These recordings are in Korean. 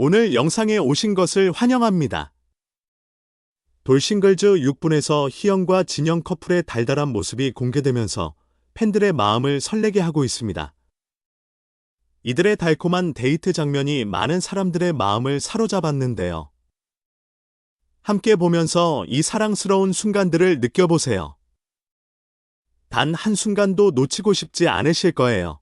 오늘 영상에 오신 것을 환영합니다. 돌싱글즈 6분에서 희영과 진영 커플의 달달한 모습이 공개되면서 팬들의 마음을 설레게 하고 있습니다. 이들의 달콤한 데이트 장면이 많은 사람들의 마음을 사로잡았는데요. 함께 보면서 이 사랑스러운 순간들을 느껴보세요. 단 한순간도 놓치고 싶지 않으실 거예요.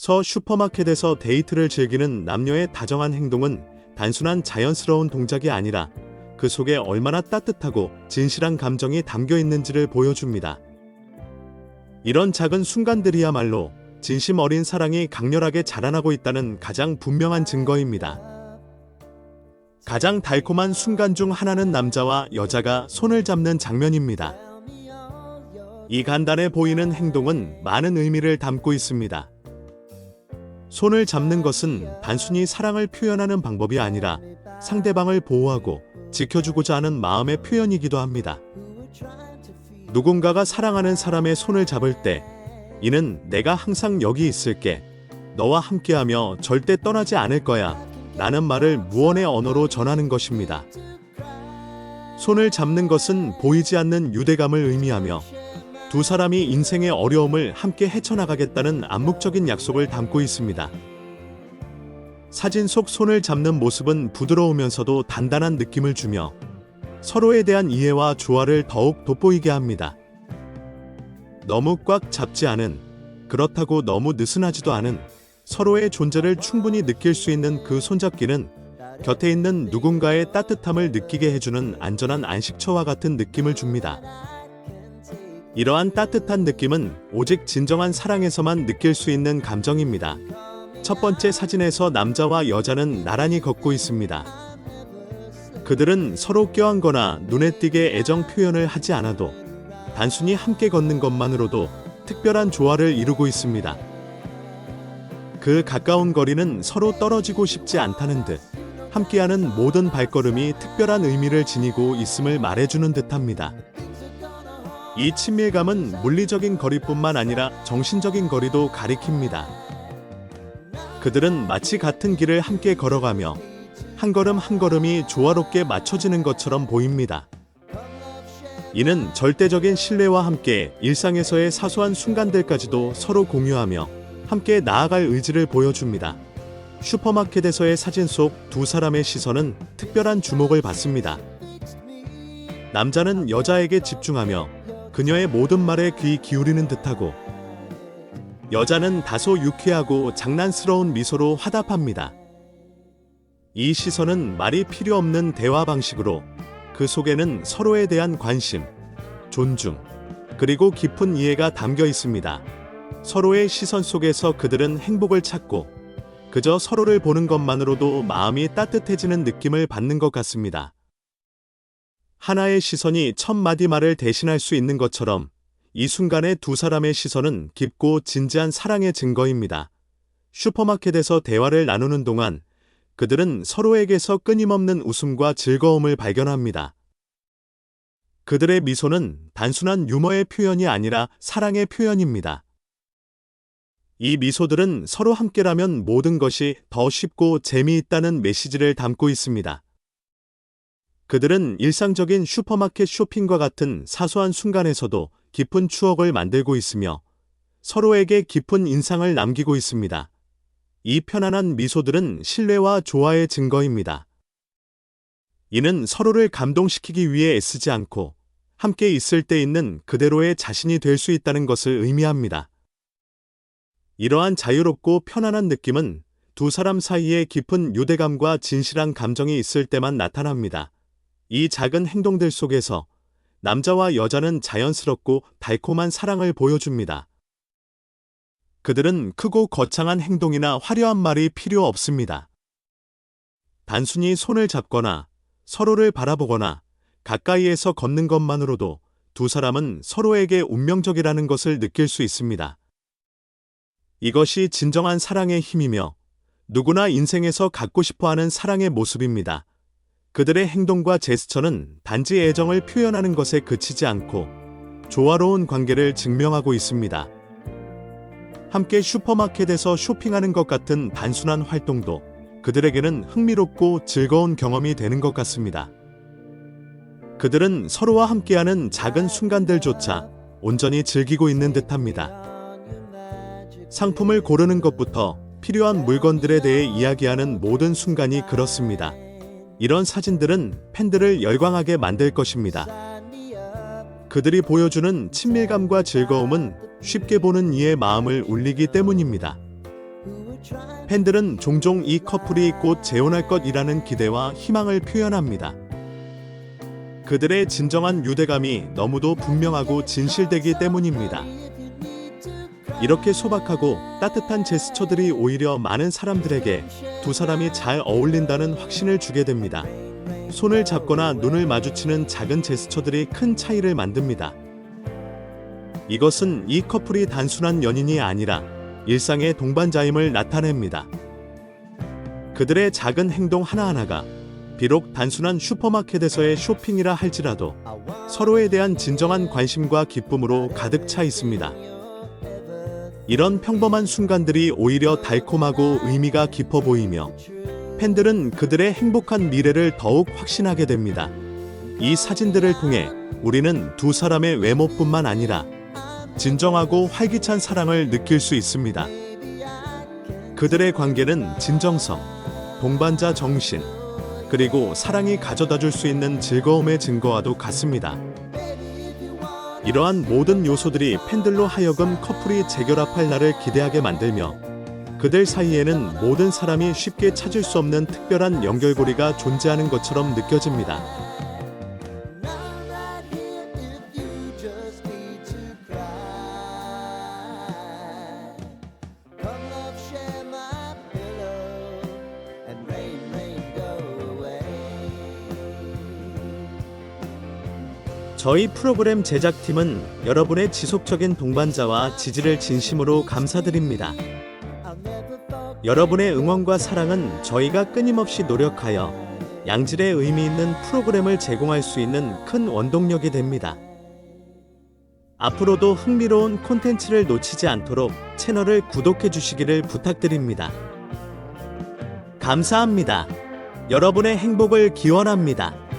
서 슈퍼마켓에서 데이트를 즐기는 남녀의 다정한 행동은 단순한 자연스러운 동작이 아니라 그 속에 얼마나 따뜻하고 진실한 감정이 담겨 있는지를 보여줍니다. 이런 작은 순간들이야말로 진심 어린 사랑이 강렬하게 자라나고 있다는 가장 분명한 증거입니다. 가장 달콤한 순간 중 하나는 남자와 여자가 손을 잡는 장면입니다. 이 간단해 보이는 행동은 많은 의미를 담고 있습니다. 손을 잡는 것은 단순히 사랑을 표현하는 방법이 아니라 상대방을 보호하고 지켜주고자 하는 마음의 표현이기도 합니다. 누군가가 사랑하는 사람의 손을 잡을 때 이는 내가 항상 여기 있을게. 너와 함께하며 절대 떠나지 않을 거야. 라는 말을 무언의 언어로 전하는 것입니다. 손을 잡는 것은 보이지 않는 유대감을 의미하며 두 사람이 인생의 어려움을 함께 헤쳐나가겠다는 암묵적인 약속을 담고 있습니다. 사진 속 손을 잡는 모습은 부드러우면서도 단단한 느낌을 주며 서로에 대한 이해와 조화를 더욱 돋보이게 합니다. 너무 꽉 잡지 않은, 그렇다고 너무 느슨하지도 않은 서로의 존재를 충분히 느낄 수 있는 그 손잡기는 곁에 있는 누군가의 따뜻함을 느끼게 해주는 안전한 안식처와 같은 느낌을 줍니다. 이러한 따뜻한 느낌은 오직 진정한 사랑에서만 느낄 수 있는 감정입니다. 첫 번째 사진에서 남자와 여자는 나란히 걷고 있습니다. 그들은 서로 껴안거나 눈에 띄게 애정 표현을 하지 않아도 단순히 함께 걷는 것만으로도 특별한 조화를 이루고 있습니다. 그 가까운 거리는 서로 떨어지고 싶지 않다는 듯 함께하는 모든 발걸음이 특별한 의미를 지니고 있음을 말해주는 듯합니다. 이 친밀감은 물리적인 거리뿐만 아니라 정신적인 거리도 가리킵니다. 그들은 마치 같은 길을 함께 걸어가며 한 걸음 한 걸음이 조화롭게 맞춰지는 것처럼 보입니다. 이는 절대적인 신뢰와 함께 일상에서의 사소한 순간들까지도 서로 공유하며 함께 나아갈 의지를 보여줍니다. 슈퍼마켓에서의 사진 속 두 사람의 시선은 특별한 주목을 받습니다. 남자는 여자에게 집중하며 그녀의 모든 말에 귀 기울이는 듯하고 여자는 다소 유쾌하고 장난스러운 미소로 화답합니다. 이 시선은 말이 필요 없는 대화 방식으로 그 속에는 서로에 대한 관심, 존중, 그리고 깊은 이해가 담겨 있습니다. 서로의 시선 속에서 그들은 행복을 찾고 그저 서로를 보는 것만으로도 마음이 따뜻해지는 느낌을 받는 것 같습니다. 하나의 시선이 천 마디 말을 대신할 수 있는 것처럼 이 순간의 두 사람의 시선은 깊고 진지한 사랑의 증거입니다. 슈퍼마켓에서 대화를 나누는 동안 그들은 서로에게서 끊임없는 웃음과 즐거움을 발견합니다. 그들의 미소는 단순한 유머의 표현이 아니라 사랑의 표현입니다. 이 미소들은 서로 함께라면 모든 것이 더 쉽고 재미있다는 메시지를 담고 있습니다. 그들은 일상적인 슈퍼마켓 쇼핑과 같은 사소한 순간에서도 깊은 추억을 만들고 있으며 서로에게 깊은 인상을 남기고 있습니다. 이 편안한 미소들은 신뢰와 조화의 증거입니다. 이는 서로를 감동시키기 위해 애쓰지 않고 함께 있을 때 있는 그대로의 자신이 될 수 있다는 것을 의미합니다. 이러한 자유롭고 편안한 느낌은 두 사람 사이에 깊은 유대감과 진실한 감정이 있을 때만 나타납니다. 이 작은 행동들 속에서 남자와 여자는 자연스럽고 달콤한 사랑을 보여줍니다. 그들은 크고 거창한 행동이나 화려한 말이 필요 없습니다. 단순히 손을 잡거나 서로를 바라보거나 가까이에서 걷는 것만으로도 두 사람은 서로에게 운명적이라는 것을 느낄 수 있습니다. 이것이 진정한 사랑의 힘이며 누구나 인생에서 갖고 싶어 하는 사랑의 모습입니다. 그들의 행동과 제스처는 단지 애정을 표현하는 것에 그치지 않고 조화로운 관계를 증명하고 있습니다. 함께 슈퍼마켓에서 쇼핑하는 것 같은 단순한 활동도 그들에게는 흥미롭고 즐거운 경험이 되는 것 같습니다. 그들은 서로와 함께하는 작은 순간들조차 온전히 즐기고 있는 듯합니다. 상품을 고르는 것부터 필요한 물건들에 대해 이야기하는 모든 순간이 그렇습니다. 이런 사진들은 팬들을 열광하게 만들 것입니다. 그들이 보여주는 친밀감과 즐거움은 쉽게 보는 이의 마음을 울리기 때문입니다. 팬들은 종종 이 커플이 곧 재혼할 것이라는 기대와 희망을 표현합니다. 그들의 진정한 유대감이 너무도 분명하고 진실되기 때문입니다. 이렇게 소박하고 따뜻한 제스처들이 오히려 많은 사람들에게 두 사람이 잘 어울린다는 확신을 주게 됩니다. 손을 잡거나 눈을 마주치는 작은 제스처들이 큰 차이를 만듭니다. 이것은 이 커플이 단순한 연인이 아니라 일상의 동반자임을 나타냅니다. 그들의 작은 행동 하나하나가 비록 단순한 슈퍼마켓에서의 쇼핑이라 할지라도 서로에 대한 진정한 관심과 기쁨으로 가득 차 있습니다. 이런 평범한 순간들이 오히려 달콤하고 의미가 깊어 보이며 팬들은 그들의 행복한 미래를 더욱 확신하게 됩니다. 이 사진들을 통해 우리는 두 사람의 외모뿐만 아니라 진정하고 활기찬 사랑을 느낄 수 있습니다. 그들의 관계는 진정성, 동반자 정신, 그리고 사랑이 가져다 줄 수 있는 즐거움의 증거와도 같습니다. 이러한 모든 요소들이 팬들로 하여금 커플이 재결합할 날을 기대하게 만들며 그들 사이에는 모든 사람이 쉽게 찾을 수 없는 특별한 연결고리가 존재하는 것처럼 느껴집니다. 저희 프로그램 제작팀은 여러분의 지속적인 동반자와 지지를 진심으로 감사드립니다. 여러분의 응원과 사랑은 저희가 끊임없이 노력하여 양질의 의미 있는 프로그램을 제공할 수 있는 큰 원동력이 됩니다. 앞으로도 흥미로운 콘텐츠를 놓치지 않도록 채널을 구독해 주시기를 부탁드립니다. 감사합니다. 여러분의 행복을 기원합니다.